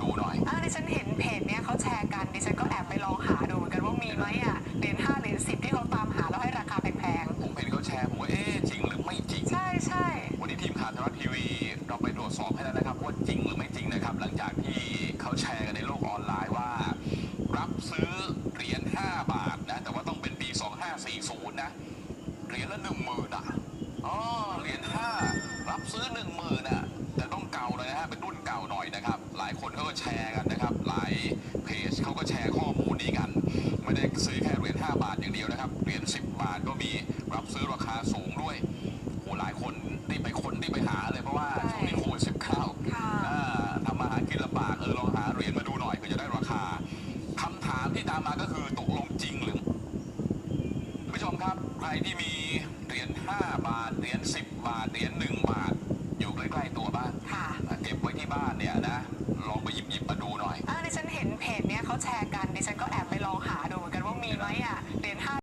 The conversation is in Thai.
ดูหน่อยอ่าดิฉันเห็นเพจเนี้ยเขาแชร์กันดิฉันก็แอบไปลองหาดูเหมือนกันว่ามีไหมอะเหรียญห้าเหรียญสิบที่เขาตามหาแล้วให้ราคาแพงผมเห็นเขาแชร์ผมว่าเอ๊ะจริงหรือไม่จริง ๆ ใช่ใช่วันนี้ทีมข่าวไทยรัฐทีวีเราไปตรวจสอบให้แล้วนะครับว่าจริงหรือไม่จริงนะครับ หลังจากที่เขาแชร์กันในโลกออนไลน์ว่า รับซื้อเหรียญ5บาทนะแต่ว่าต้องเป็นปี 2540 นะเหรียญละหนึ่งหมื่นอะอ๋อเหรียญ5รับซื้อหนึ่งหมื่นอะแต่ต้องเก่าเลยนะฮะเป็นรุ่นเก่าหน่อยนะครับหลายคนเขาก็แชร์กันนะครับ หลายเพจเขาก็แชร์ข้อมูลนี้กัน ไม่ได้ซื้อแค่เหรียญ5บาทอย่างเดียวนะครับเหรียญ10 บาทก็มีรับซื้อราคาสูงด้วยโอ้หลายคนรีบไปค้นรีบไปหาเลยเพราะว่าช่วงนี้โควิดสิบเก้าค่ะทำมาหากินลำบากเออลองหาเหรียญมาดูหน่อยเพื่อจะได้ราคาคำถามที่ตามมาก็คือตกลงจริงหรือคุณผู้ชมครับใครที่มีเหรียญ องไปหยิบหยิบมาดูหน่อย อ่าดิฉันเห็นเพจเนี้ยเขาแชร์กันดิฉันก็แอบไปลองหา